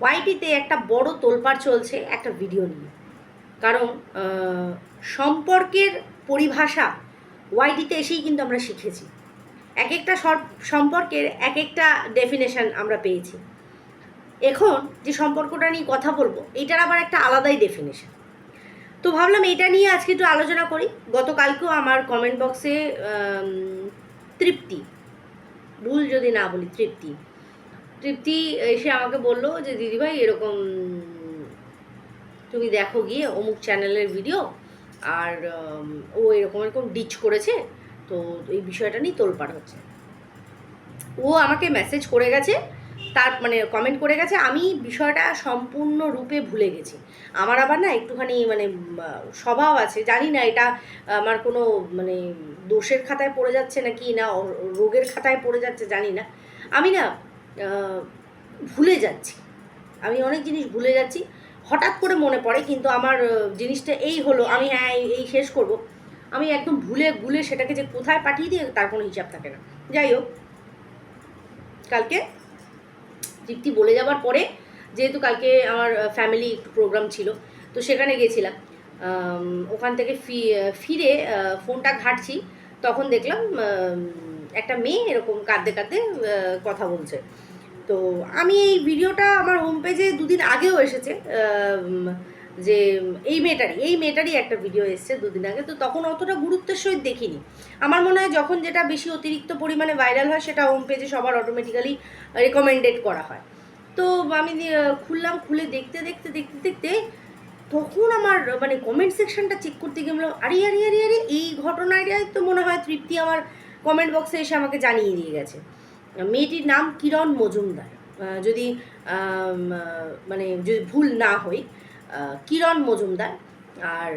ওয়াইটিতে একটা বড় তোলপাড় চলছে একটা ভিডিও নিয়ে। কারণ সম্পর্কের পরিভাষা ওয়াইটিতে এসেই কিন্তু আমরা শিখেছি। এক একটা সম্পর্কের এক একটা ডেফিনেশন আমরা পেয়েছি। এখন যে সম্পর্কটা নিয়ে কথা বলব এটার আবার একটা আলাদাই ডেফিনেশন তো ভাবলাম এটা নিয়ে আজকে একটু আলোচনা করি। গতকালকেও আমার কমেন্ট বক্সে তৃপ্তি। ভুল যদি না বলি, তৃপ্তি। তৃপ্তি এসে আমাকে বলল যে, দিদিভাই, এরকম, তুমি দেখো গিয়ে অমুক চ্যানেলের ভিডিও আর ও এরকম এরকম ডিচ করেছে, তো এই বিষয়টা নিয়ে তোলপাড় হচ্ছে। ও আমাকে মেসেজ করে গেছে, তার মানে কমেন্ট করে গেছে, আমি বিষয়টা সম্পূর্ণ রূপে ভুলে গেছি। আমার আবার না একটুখানি মানে স্বভাব আছে, জানি না এটা আমার কোনো মানে দোষের খাতায় পড়ে যাচ্ছে নাকি না রোগের খাতায় পড়ে যাচ্ছে, জানি না। আমি না ভুলে যাচ্ছি। আমি অনেক জিনিস ভুলে যাচ্ছি। হঠাৎ করে মনে পড়ে, কিন্তু আমার জিনিসটা এই হলো, আমি হ্যাঁ এই- শেষ করব। আমি একদম ভুলে ভুলে সেটাকে যে কোথায় পাঠিয়ে দিই তার কোনো হিসাব থাকে না। যাই হোক, কালকে তৃপ্তি বলে যাবার পরে, যেহেতু কালকে আমার ফ্যামিলি একটু প্রোগ্রাম ছিল, তো সেখানে গেছিলাম। ওখান থেকে ফি, ফিরে ফোনটা ঘাটছি, তখন দেখলাম একটা মেয়ে এরকম কাঁদতে কাঁদতে কথা বলছে। তো আমি এই ভিডিওটা আমার হোম পেজে দুদিন আগেও এসেছে যে এই মেয়েটারই এই মেয়েটারই একটা ভিডিও এসেছে দুদিন আগে, তো তখন অতটা গুরুত্বের সহিত দেখিনি। আমার মনে হয় যখন যেটা বেশি অতিরিক্ত পরিমাণে ভাইরাল হয় সেটা হোম পেজে সবার অটোমেটিক্যালি রেকমেন্ডেড করা হয়। তো আমি খুললাম, খুলে দেখতে দেখতে দেখতে দেখতে তখন আমার মানে কমেন্ট সেকশনটা চেক করতে গিয়ে বললাম, আরে আরে আরে আরে, এই ঘটনাটাই তো মনে হয় তৃপ্তি আমার কমেন্ট বক্সে এসে আমাকে জানিয়ে দিয়ে গেছে। মেয়েটির নাম কিরণ মজুমদার। যদি মানে যদি ভুল না হই কিরণ মজুমদার। আর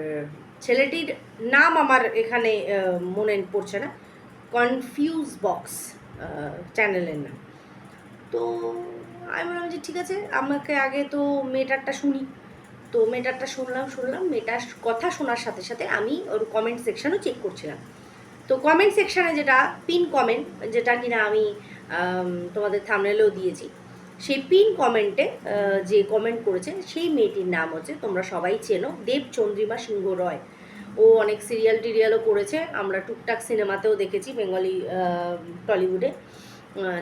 ছেলেটির নাম আমার এখানে মনে পড়ছে না। কনফিউজ বক্স চ্যানেলের নাম। তো আমি বললাম যে ঠিক আছে আমাকে আগে তো মেয়েটারটা শুনি। তো মেয়েটারটা শুনলাম শুনলাম মেয়েটার কথা শোনার সাথে সাথে আমি ওর কমেন্ট সেকশনও চেক করছিলাম। তো কমেন্ট সেকশানে যেটা পিন কমেন্ট যেটা কিনা আমি আম, তোমাদের থামনেলেও দিয়েছি। সেই পিন কমেন্টে যে কমেন্ট করেছে, সেই মেয়েটির নাম হচ্ছে, তোমরা সবাই চেনো দেব চন্দ্রিমা সিংহ রয়। ও অনেক সিরিয়াল টিরিয়ালও করেছে, আমরা টুকটাক সিনেমাতেও দেখেছি, বেঙ্গলি টলিউডে।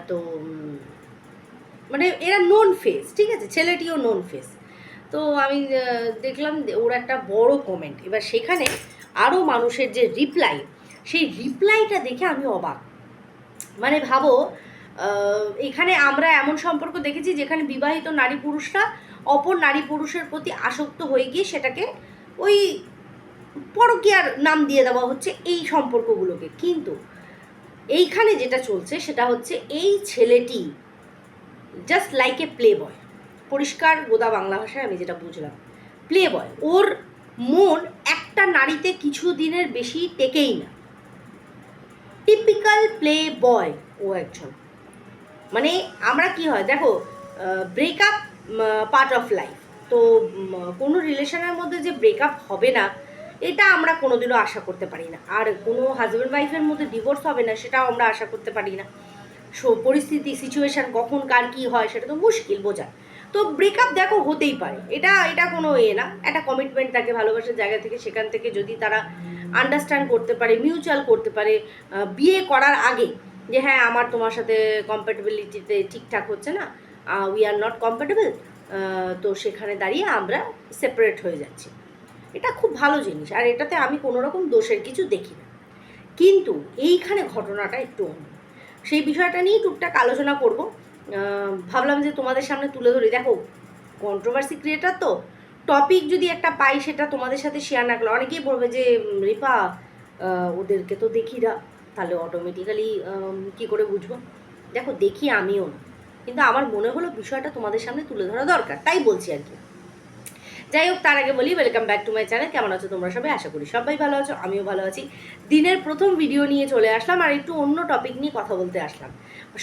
তো মানে এরা নোন ফেস ঠিক আছে? ছেলেটিও নোন ফেস তো আমি দেখলাম ওর একটা বড় কমেন্ট এবার সেখানে আরও মানুষের যে রিপ্লাই সেই রিপ্লাইটা দেখে আমি অবাক। মানে ভাবো এখানে আমরা এমন সম্পর্ক দেখেছি যেখানে বিবাহিত নারী পুরুষরা অপর নারী পুরুষের প্রতি আসক্ত হয়ে গিয়ে সেটাকে ওই পরকীয়ার নাম দিয়ে দেওয়া হচ্ছে এই সম্পর্কগুলোকে। কিন্তু এইখানে যেটা চলছে সেটা হচ্ছে এই ছেলেটি just like a playboy পরিষ্কার গোদা বাংলা ভাষায় আমি যেটা বুঝলাম। প্লে বয় ওর মন একটা নারীতে কিছু দিনের বেশি টেকেই না। টিপিক্যাল প্লে বয় ও একজন। মানে আমরা কি হয়, দেখো ব্রেকআপ পার্ট অফ লাইফ তো কোনো রিলেশনের মধ্যে যে ব্রেকআপ হবে না, এটা আমরা কোনোদিনও আশা করতে পারি না। আর কোনো হাজব্যান্ড ওয়াইফের মধ্যে ডিভোর্স হবে না, সেটাও আমরা আশা করতে পারি না। সো, পরিস্থিতি সিচুয়েশান কখন কার কী হয়, সেটা তো মুশকিল বোঝা। তো ব্রেকআপ দেখো, হতেই পারে। এটা এটা কোনো এ না। একটা কমিটমেন্ট থাকে ভালোবাসার জায়গা থেকে, সেখান থেকে যদি তারা আন্ডারস্ট্যান্ড করতে পারে মিউচুয়াল করতে পারে বিয়ে করার আগে যে হ্যাঁ আমার তোমার সাথে কম্প্যাটেবিলিটিতে ঠিকঠাক হচ্ছে না উই আর নট কম্প্যাটেবল তো সেখানে দাঁড়িয়ে আমরা সেপারেট হয়ে যাচ্ছি। এটা খুব ভালো জিনিস, আর এটাতে আমি কোনো রকম দোষের কিছু দেখি না। কিন্তু এইখানে ঘটনাটা একটু অন্য। সেই বিষয়টা নিয়েই টুকটাক আলোচনা করব। ভাবলাম যে তোমাদের সামনে তুলে ধরি। দেখো কন্ট্রোভার্সি ক্রিয়েটার তো টপিক যদি একটা পাই সেটা তোমাদের সাথে শেয়ার না করলে, অনেকেই বলবে যে রিপা ওদেরকে তো দেখি না। তাহলে অটোমেটিক্যালি কি করে বুঝব? দেখো, দেখি আমিও না। কিন্তু আমার মনে হলো বিষয়টা তোমাদের সামনে তুলে ধরা দরকার, তাই বলছি আর কি। যাই হোক, তার আগে বলি welcome back to my channel কেমন আছো তোমরা সবাই? আশা করি সবাই ভালো আছো, আমিও ভালো আছি। দিনের প্রথম ভিডিও নিয়ে চলে আসলাম আর একটু অন্য টপিক নিয়ে কথা বলতে আসলাম।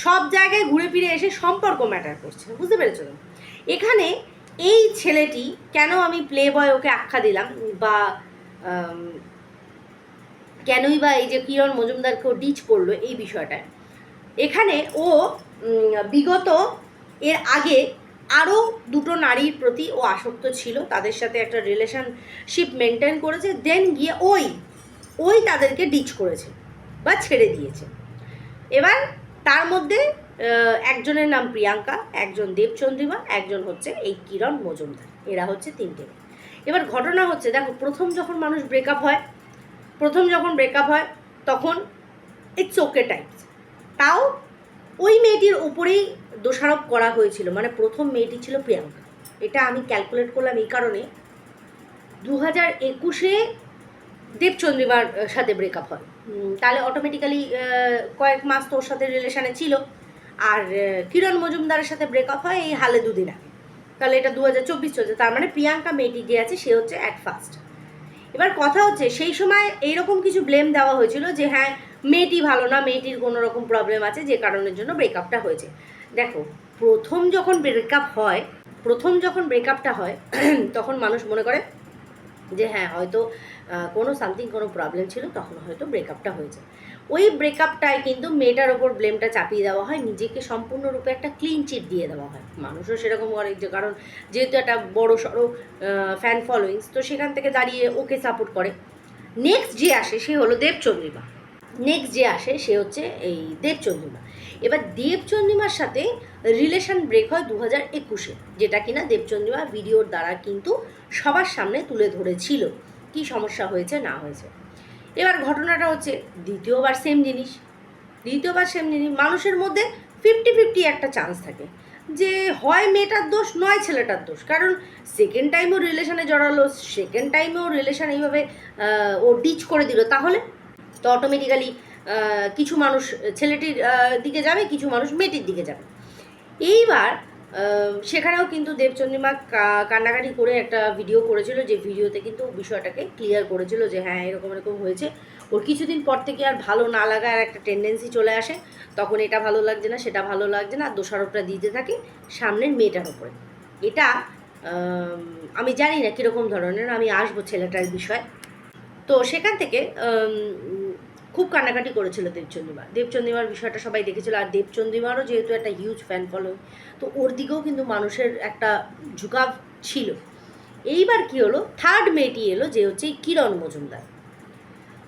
সব জায়গায় ঘুরে ফিরে এসে সম্পর্ক ম্যাটার করছে, বুঝতে পেরেছ? এখানে এই ছেলেটি কেন আমি প্লে বয় ওকে আখ্যা দিলাম বা কেনই বা এই যে কিরণ মজুমদারকেও ডিচ করল এই বিষয়টায়। এখানে ও বিগত এর আগে আরও দুটো নারীর প্রতি ও আসক্ত ছিল, তাদের সাথে একটা রিলেশনশিপ মেনটেন করেছে দেন গিয়ে ওই ওই তাদেরকে ডিচ করেছে বা ছেড়ে দিয়েছে। এবার তার মধ্যে একজনের নাম প্রিয়াঙ্কা, একজন দেবচন্দ্রিমা, একজন হচ্ছে এই কিরণ মজুমদার। এরা হচ্ছে তিনটে এবার ঘটনা হচ্ছে, দেখো, প্রথম যখন মানুষ ব্রেকআপ হয় প্রথম যখন ব্রেকআপ হয়, তখন ইটস ওকে টাইপস তাও ওই মেয়েটির উপরেই দোষারোপ করা হয়েছিল। মানে প্রথম মেয়েটি ছিল প্রিয়াঙ্কা। এটা আমি ক্যালকুলেট করলাম এই কারণে। দু হাজার একুশে দেবচন্দ্রিমার সাথে ব্রেকআপ হয়। তাহলে অটোমেটিক্যালি কয়েক মাস তোর সাথে রিলেশানে ছিল। আর কিরণ মজুমদারের সাথে ব্রেকআপ হয় এই হালে দুদিন আগে। তাহলে এটা দু হাজার চব্বিশ চলছে। তার মানে প্রিয়াঙ্কা মেয়েটি যে আছে, সে হচ্ছে অ্যাট ফার্স্ট এবার কথা হচ্ছে, সেই সময় এইরকম কিছু ব্লেম দেওয়া হয়েছিল যে হ্যাঁ মেয়েটি ভালো না, মেয়েটির কোনো রকম প্রবলেম আছে, যে কারণের জন্য ব্রেকআপটা হয়েছে। দেখো, প্রথম যখন ব্রেকআপ হয়, প্রথম যখন ব্রেকআপটা হয়, তখন মানুষ মনে করে যে হ্যাঁ হয়তো কোনো সামথিং কোনো প্রবলেম ছিল, তখন হয়তো ব্রেকআপটা হয়েছে। ওই ব্রেকআপটায় কিন্তু মেয়েটার ওপর ব্লেমটা চাপিয়ে দেওয়া হয়, নিজেকে সম্পূর্ণরূপে একটা ক্লিন চিট দিয়ে দেওয়া হয়। মানুষও সেরকম করে, যে কারণ যেহেতু একটা বড় সড়ো ফ্যান ফলোয়িংস তো সেখান থেকে দাঁড়িয়ে ওকে সাপোর্ট করে। নেক্সট যে আসে, সে হলো দেবচন্দ্রিমা। নেক্সট যে আসে, সে হচ্ছে এই দেবচন্দ্রিমা। এবার দেবচন্দ্রিমার সাথে রিলেশন ব্রেক হয় দু হাজার একুশে, যেটা কিনা দেবচন্দ্রিমা ভিডিওর দ্বারা কিন্তু সবার সামনে তুলে ধরেছিল। কি সমস্যা হয়েছে, না হয়েছে। এবার ঘটনাটা হচ্ছে দ্বিতীয়বার সেম জিনিস। দ্বিতীয়বার সেম জিনিস, মানুষের মধ্যে ফিফটি ফিফটি একটা চান্স থাকে যে হয় মেয়েটার দোষ, নয় ছেলেটার দোষ। কারণ সেকেন্ড টাইমও রিলেশনে জড়ালো সেকেন্ড টাইমেও রিলেশন এইভাবে ও ডিচ করে দিল। তাহলে তো অটোমেটিক্যালি কিছু মানুষ ছেলেটির দিকে যাবে, কিছু মানুষ মেয়েটির দিকে যাবে। এইবার সেখানেও কিন্তু দেবচন্দ্রিমা কান্নাকাটি করে একটা ভিডিও করেছিল, যে ভিডিওতে কিন্তু বিষয়টাকে ক্লিয়ার করেছিল যে হ্যাঁ এরকম এরকম হয়েছে। ওর কিছুদিন পর থেকে আর ভালো না লাগার একটা টেন্ডেন্সি চলে আসে। তখন এটা ভালো লাগছে না, সেটা ভালো লাগছে না, আর দোষারোপটা দিতে থাকে সামনের মেয়েটার উপরে। এটা আমি জানি না কীরকম ধরনের, আমি আসব ছেলেটার বিষয়। তো সেখান থেকে খুব কান্নাকাটি করেছিল দেবচন্দ্রিমা দেবচন্দ্রিমার বিষয়টা সবাই দেখেছিল, আর দেবচন্দ্রিমারও যেহেতু একটা হিউজ ফ্যান ফলো তো ওর দিকেও কিন্তু মানুষের একটা ঝুঁকাভ ছিল। এইবার কি হলো? থার্ড মেয়েটি এলো যে হচ্ছে কিরণ মজুমদার।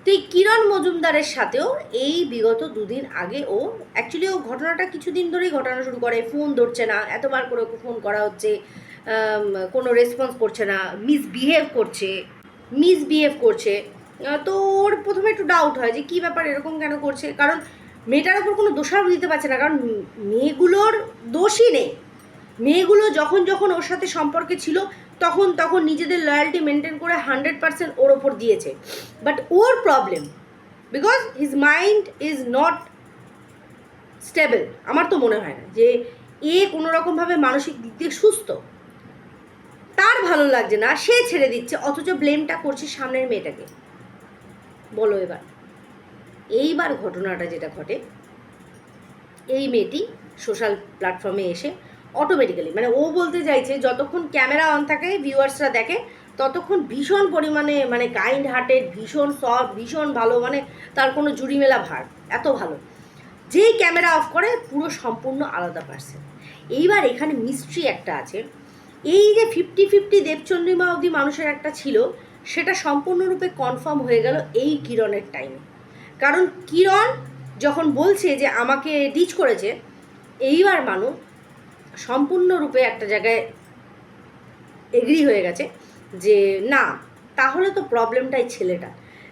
তো এই কিরণ মজুমদারের সাথেও এই বিগত দুদিন আগে ও অ্যাকচুয়ালি ও ঘটনাটা কিছুদিন ধরেই ঘটানো শুরু করে ফোন ধরছে না, এতবার করে ওকে ফোন করা হচ্ছে কোনো রেসপন্স করছে না মিসবিহেভ করছে মিসবিহেভ করছে। তো ওর প্রথমে একটু ডাউট হয় যে কী ব্যাপার, এরকম কেন করছে? কারণ মেয়েটার ওপর কোনো দোষারোপ দিতে পারছে না, কারণ মেয়েগুলোর দোষই নেই। মেয়েগুলো যখন যখন ওর সাথে সম্পর্কে ছিল, তখন তখন নিজেদের লয়্যালটি মেনটেন করে হান্ড্রেড পার্সেন্ট ওর ওপর দিয়েছে। But or problem because his mind is not stable আমার তো মনে হয় না যে এ কোনো রকমভাবে মানসিক দিক দিয়ে সুস্থ। তার ভালো লাগছে না, সে ছেড়ে দিচ্ছে, অথচ ব্লেমটা করছে সামনের মেয়েটাকে। বলো এবার। এইবার ঘটনাটা যেটা ঘটে, এই মেয়েটি সোশ্যাল প্ল্যাটফর্মে এসে অটোমেটিক্যালি মানে ও বলতে চাইছে, যতক্ষণ ক্যামেরা অন থাকে ভিউয়ার্সরা দেখে, ততক্ষণ ভীষণ পরিমাণে মানে কাইন্ড হার্টেড ভীষণ সফট ভীষণ ভালো মানে তার কোনো জুড়িমেলা ভার, এত ভালো। যেই ক্যামেরা অফ করে, পুরো সম্পূর্ণ আলাদা পার্সন এইবার এখানে মিস্ট্রি একটা আছে। এই যে ফিফটি ফিফটি দেবচন্দ্রিমা অবধি মানুষের একটা ছিল সেটা সম্পূর্ণরূপে কনফার্ম হয়ে গেল এই কিরণের টাইমে কারণ কিরণ যখন বলছে যে আমাকে ডিচ করেছে, এইবার মানুষ সম্পূর্ণরূপে একটা জায়গায় এগ্রি হয়ে গেছে যে না, তাহলে তো প্রবলেমটাই ছেলেটা।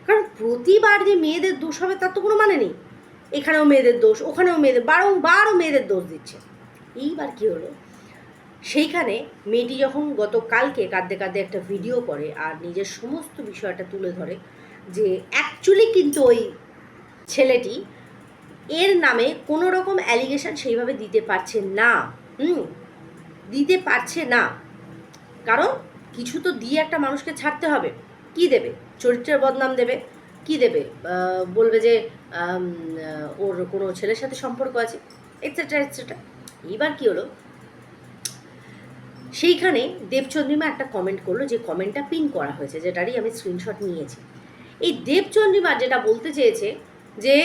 কারণ প্রতিবার যে মেয়েদের দোষ হবে তার তো কোনো মানে নেই। এখানেও মেয়েদের দোষ, ওখানেও মেয়েদের বারংবারও মেয়েদের দোষ দিচ্ছে। এইবার কি হলো? সেইখানে মেয়েটি যখন গতকালকে কাঁদতে কাঁদতে একটা ভিডিও করে আর নিজের সমস্ত বিষয়টা তুলে ধরে যে অ্যাকচুয়ালি কিন্তু ওই ছেলেটি এর নামে কোনো রকম অ্যালিগেশন সেইভাবে দিতে পারছে না। হুম, দিতে পারছে না। কারণ কিছু তো দিয়ে একটা মানুষকে ছাড়তে হবে। কি দেবে? চরিত্রের বদনাম দেবে। কি দেবে? বলবে যে ওর কোনো ছেলের সাথে সম্পর্ক আছে এটসেট্রা এটসেট্রা এইবার কী হলো? সেইখানে দেবচন্দ্রিমা একটা কমেন্ট করল যে কমেন্টটা পিন করা হয়েছে, যেটারই আমি স্ক্রিনশট নিয়েছি। এই দেবচন্দ্রিমা যেটা বলতে চেয়েছে যে,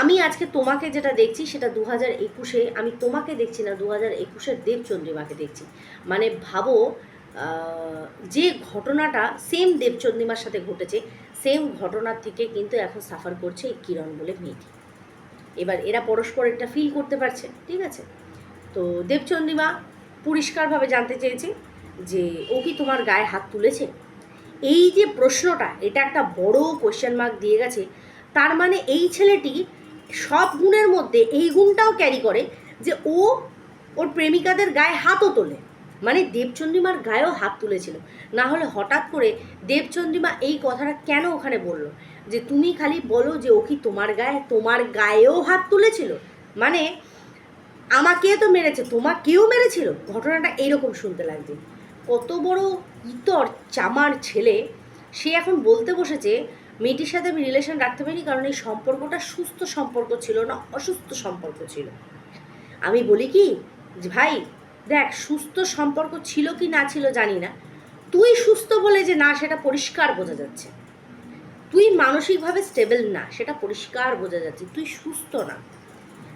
আমি আজকে তোমাকে যেটা দেখছি সেটা দু হাজার একুশে, আমি তোমাকে দেখছি না দু হাজার একুশের দেবচন্দ্রিমাকে দেখছি। মানে ভাবো যে ঘটনাটা সেম দেবচন্দ্রিমার সাথে ঘটেছে সেম ঘটনার থেকে কিন্তু এখন সাফার করছে এই কিরণ বলে মেয়েটি। এবার এরা পরস্পর একটা ফিল করতে পারছে, ঠিক আছে? তো দেবচন্দ্রিমা পরিষ্কারভাবে জানতে চেয়েছে যে ও কি তোমার গায়ে হাত তুলেছে? এই যে প্রশ্নটা, এটা একটা বড় কোয়েশ্চেন মার্ক দিয়ে গেছে। তার মানে এই ছেলেটি সব গুণের মধ্যে এই গুণটাও ক্যারি করে যে ও ওর প্রেমিকাদের গায়ে হাতও তোলে। মানে দেবচন্দ্রিমার গায়েও হাত তুলেছিল। না হলে হঠাৎ করে দেবচন্দ্রিমা এই কথাটা কেন ওখানে বলল? যে তুমি খালি বলো যে ও কি তোমার গায়ে, তোমার গায়েও হাত তুলেছিল? মানে আমাকে তো মেরেছে, তোমাকেও মেরেছিল। ঘটনাটা এইরকম শুনতে লাগছে। কত বড় ইতর, চামার ছেলে, সে এখন বলতে বসেছে, মেয়েটির সাথে আমি রিলেশন রাখতে পারিনি, কারণ এই সম্পর্কটা সুস্থ সম্পর্ক ছিল না, অসুস্থ সম্পর্ক ছিল। আমি বলি কি, যে ভাই, দেখ, সুস্থ সম্পর্ক ছিল কি না ছিল জানি না। তুই সুস্থ বলে যে না, সেটা পরিষ্কার বোঝা যাচ্ছে। তুই মানসিকভাবে স্টেবল না, সেটা পরিষ্কার বোঝা যাচ্ছে। তুই সুস্থ না।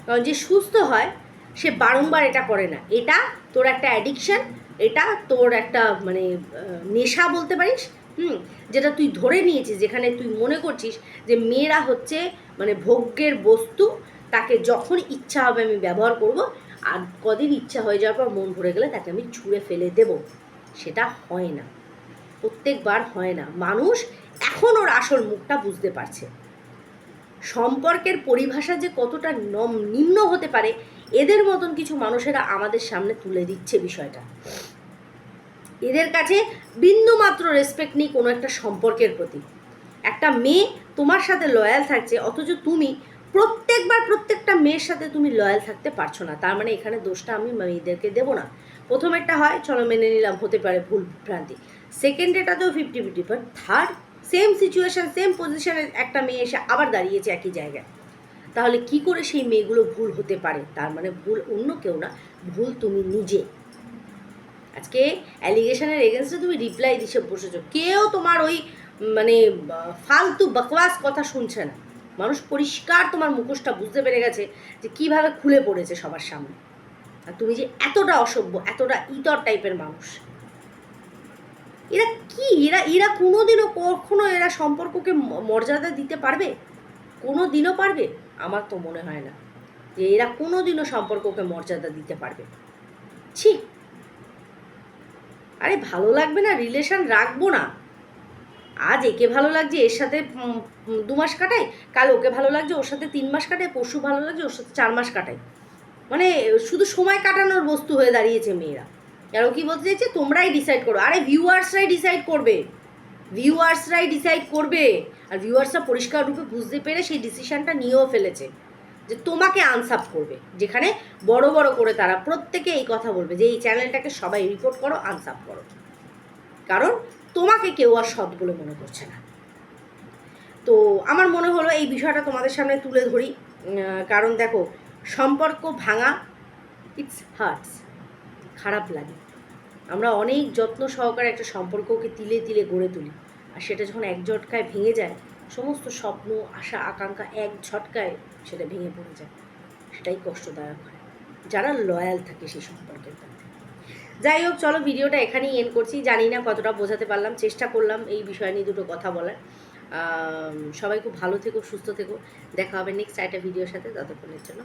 কারণ যে সুস্থ হয় সে বারংবার এটা করে না। এটা তোর একটা অ্যাডিকশন এটা তোর একটা মানে নেশা বলতে পারিস, হুম? যেটা তুই ধরে নিয়েছিস, যেখানে তুই মনে করছিস যে মেয়েরা হচ্ছে মানে ভোগ্যের বস্তু, তাকে যখন ইচ্ছা হবে আমি ব্যবহার করব, আর কদিন ইচ্ছা হয়ে যাওয়ার পর মন ভরে গেলে তাকে আমি ছুঁড়ে ফেলে দেব। সেটা হয় না। প্রত্যেকবার হয় না। মানুষ এখন ওর আসল মুখটা বুঝতে পারছে। সম্পর্কের পরিভাষা যে কতটা নম, নিম্ন হতে পারে এদের মতন কিছু মানুষেরা আমাদের সামনে তুলে দিচ্ছে বিষয়টা। এদের কাছে বিন্দুমাত্র রেসপেক্ট নেই কোনো একটা সম্পর্কের প্রতি। একটা মেয়ে তোমার সাথে লয়াল থাকছে, অথচ তুমি প্রত্যেকবার প্রত্যেকটা মেয়ের সাথে তুমি লয়াল থাকতে পারছ না। তার মানে এখানে দোষটা আমি মেয়েদেরকে দেবো না। প্রথম একটা হয়, চলো মেনে নিলাম, হতে পারে ভুল ভ্রান্তি। সেকেন্ড এটাতেও fifty fifty but third same situation same পজিশনের একটা মেয়ে এসে আবার দাঁড়িয়েছে একই জায়গায়। তাহলে কি করে সেই মেয়েগুলো ভুল হতে পারে? তার মানে ভুল অন্য কেউ না, ভুল তুমি নিজে। আজকে অ্যালিগেশনের এগেনস্টে তুমি রিপ্লাই দিছে, বসেছো। কেউ তোমার ওই মানে ফালতু বকওয়াস কথা শুনছে না। মানুষ পরিষ্কার তোমার মুখোশটা বুঝতে পেরে গেছে যে কীভাবে খুলে পড়েছে সবার সামনে। আর তুমি যে এতটা অসভ্য, এতটা ইতর টাইপের মানুষ। এরা কি? এরা এরা কোনোদিনও কখনো এরা সম্পর্ককে মর্যাদা দিতে পারবে? কোনো দিনও পারবে? আমার তো মনে হয় না যে এরা কোনো দিনও সম্পর্ককে মর্যাদা দিতে পারবে। ছি। আরে ভালো লাগবে না রিলেশন রাখব না। আজ একে ভালো লাগছে, এর সাথে দু মাস কাটাই, কাল ওকে ভালো লাগছে, ওর সাথে তিন মাস কাটাই, পরশু ভালো লাগছে, ওর সাথে চার মাস কাটাই। মানে শুধু সময় কাটানোর বস্তু হয়ে দাঁড়িয়েছে মেয়েরা। আর ও কি বলতে চাইছে? তোমরাই ডিসাইড করো। আরে ভিউয়ার্সরাই ডিসাইড করবে। ভিউয়ার্সরাই ডিসাইড করবে আর ভিউয়ার্সরা পরিষ্কার রূপে বুঝতে পেরে সেই ডিসিশনটা নিয়েও ফেলেছে যে তোমাকে আনসাপ করবে। যেখানে বড় বড় করে তারা প্রত্যেকে এই কথা বলবে যে এই চ্যানেলটাকে সবাই রিপোর্ট করো আনসাপ করো। কারণ তোমাকে কেউ আর সৎ বলে মনে করছে না। তো আমার মনে হলো এই বিষয়টা তোমাদের সামনে তুলে ধরি। কারণ দেখো, সম্পর্ক ভাঙা ইটস হার্টস খারাপ লাগে। আমরা অনেক যত্ন সহকারে একটা সম্পর্ককে তিলে তিলে গড়ে তুলি। আর সেটা যখন এক ঝটকায় ভেঙে যায়, সমস্ত স্বপ্ন, আশা, আকাঙ্ক্ষা এক ঝটকায় সেটা ভেঙে পড়ে যায়। সেটাই কষ্টদায়ক হয়। যারা লয়াল থাকে সেই সম্পর্কের প্রতি। যাই হোক, চলো ভিডিওটা এখানেই এন্ড করছি। জানি না কতটা বোঝাতে পারলাম, চেষ্টা করলাম এই বিষয় নিয়ে দুটো কথা বলার। সবাই খুব ভালো থেকো, সুস্থ থেকো। দেখা হবে নেক্সট একটা ভিডিওর সাথে। ততক্ষণের জন্য